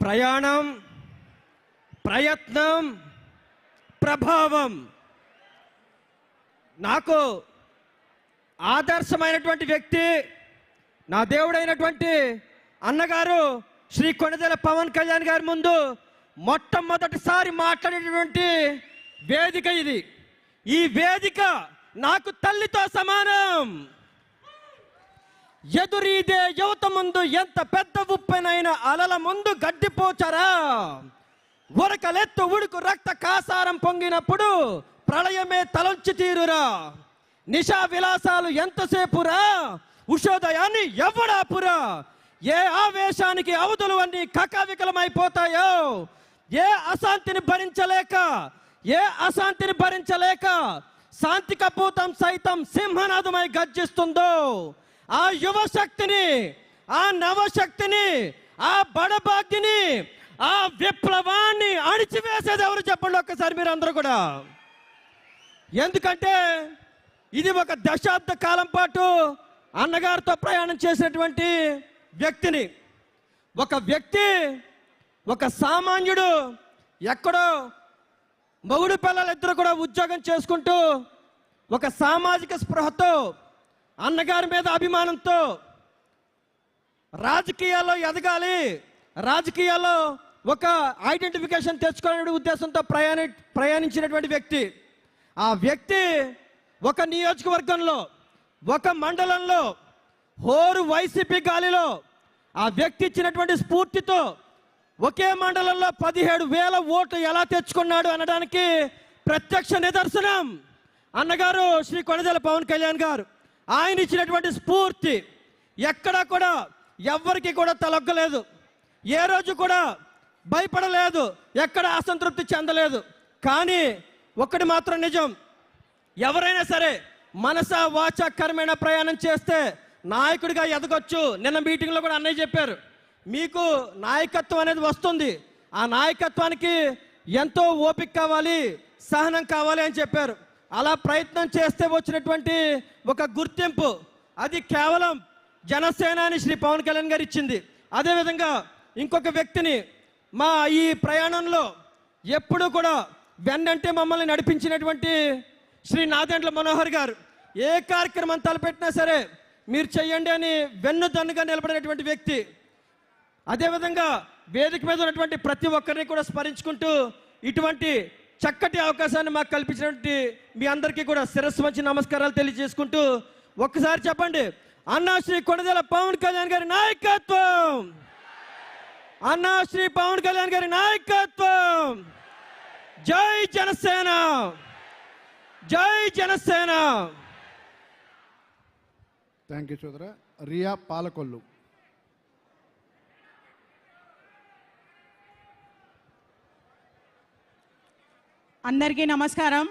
ప్రయాణం ప్రయత్నం ప్రభావం నాకు ఆదర్శమైనటువంటి వ్యక్తి నా దేవుడైనటువంటి అన్నగారు శ్రీ కొణిదెల పవన్ కళ్యాణ్ గారి ముందు మొట్టమొదటిసారి మాట్లాడేటటువంటి వేదిక ఇది. ఈ వేదిక నాకు తల్లితో సమానం. ఎదురీదే యువత ముందు ఎంత పెద్ద ఉప్పెనైన అలల ముందు గడ్డిపోచరా? ఉరకలెత్తు ఉడుకు రక్త కాసారం పొంగినప్పుడు ప్రళయమే తలొంచి తీరురా. నిషా విలాసాలు ఎంతసేపురా? ఉషోదయాన్ని ఎవడాపురా ఏ ఆవేశానికి అవధులు అన్ని కకావికలమైపోతాయో? ఏ అశాంతిని భరించలేక ఏ అశాంతిని భరించలేక శాంతి కపూతం సైతం సింహనాదమై గర్జిస్తుందో? ఆ యువశక్తిని ఆ నవశక్తిని ఆ బడబాగ్ని ఆ విప్లవాన్ని అణిచివేసేది ఎవరు చెప్పండి ఒక్కసారి మీరు అందరూ కూడా? ఎందుకంటే ఇది ఒక దశాబ్ద కాలం పాటు అన్నగారితో ప్రయాణం చేసినటువంటి వ్యక్తిని. ఒక వ్యక్తి ఒక సామాన్యుడు ఎక్కడో మగుడు పిల్లలిద్దరు కూడా ఉద్యోగం చేసుకుంటూ ఒక సామాజిక స్పృహతో అన్నగారి మీద అభిమానంతో రాజకీయాల్లో ఎదగాలి రాజకీయాల్లో ఒక ఐడెంటిఫికేషన్ తెచ్చుకునే ఉద్దేశంతో ప్రయాణి ప్రయాణించినటువంటి వ్యక్తి. ఆ వ్యక్తి ఒక నియోజకవర్గంలో ఒక మండలంలో హోరు వైసీపీ గాలిలో ఆ వ్యక్తి ఇచ్చినటువంటి స్ఫూర్తితో ఒకే మండలంలో పదిహేడు వేల ఓట్లు ఎలా తెచ్చుకున్నాడు అనడానికి ప్రత్యక్ష నిదర్శనం అన్నగారు శ్రీ కొనజల పవన్ కళ్యాణ్ గారు. ఆయన ఇచ్చినటువంటి స్ఫూర్తి ఎక్కడా కూడా ఎవ్వరికి కూడా తలొగ్గలేదు. ఏ రోజు కూడా భయపడలేదు ఎక్కడ అసంతృప్తి చెందలేదు. కానీ ఒక్కటి మాత్రం నిజం ఎవరైనా సరే మనస వాచ కర్మైన ప్రయాణం చేస్తే నాయకుడిగా ఎదగొచ్చు. నిన్న మీటింగ్లో కూడా అన్నయ్య చెప్పారు మీకు నాయకత్వం అనేది వస్తుంది. ఆ నాయకత్వానికి ఎంతో ఓపిక కావాలి సహనం కావాలి అని చెప్పారు. అలా ప్రయత్నం చేస్తే వచ్చినటువంటి ఒక గుర్తింపు. అది కేవలం జనసేనాని శ్రీ పవన్ కళ్యాణ్ గారు ఇచ్చింది. అదేవిధంగా ఇంకొక వ్యక్తిని మా ఈ ప్రయాణంలో ఎప్పుడూ కూడా వెన్నంటే మమ్మల్ని నడిపించినటువంటి శ్రీ నాదెండ్ల మనోహర్ గారు. ఏ కార్యక్రమం తలపెట్టినా సరే మీరు చెయ్యండి అని వెన్నుదన్నుగా నిలబడినటువంటి వ్యక్తి. అదేవిధంగా వేదిక మీద ఉన్నటువంటి ప్రతి ఒక్కరిని కూడా స్మరించుకుంటూ ఇటువంటి చక్కటి అవకాశాన్ని మాకు కల్పించినటువంటి మీ అందరికీ కూడా శిరస్సు మంచి నమస్కారాలు తెలియజేసుకుంటూ ఒక్కసారి చెప్పండి. అన్నాశ్రీ కొండదల పవన్ కళ్యాణ్ గారి నాయకత్వం! అన్నాశ్రీ పవన్ కళ్యాణ్ గారి నాయకత్వం! జై జనసేన! జై జనసేన! థ్యాంక్ యూ చోదరా రియా పాలకొల్లు. అందరికీ నమస్కారం.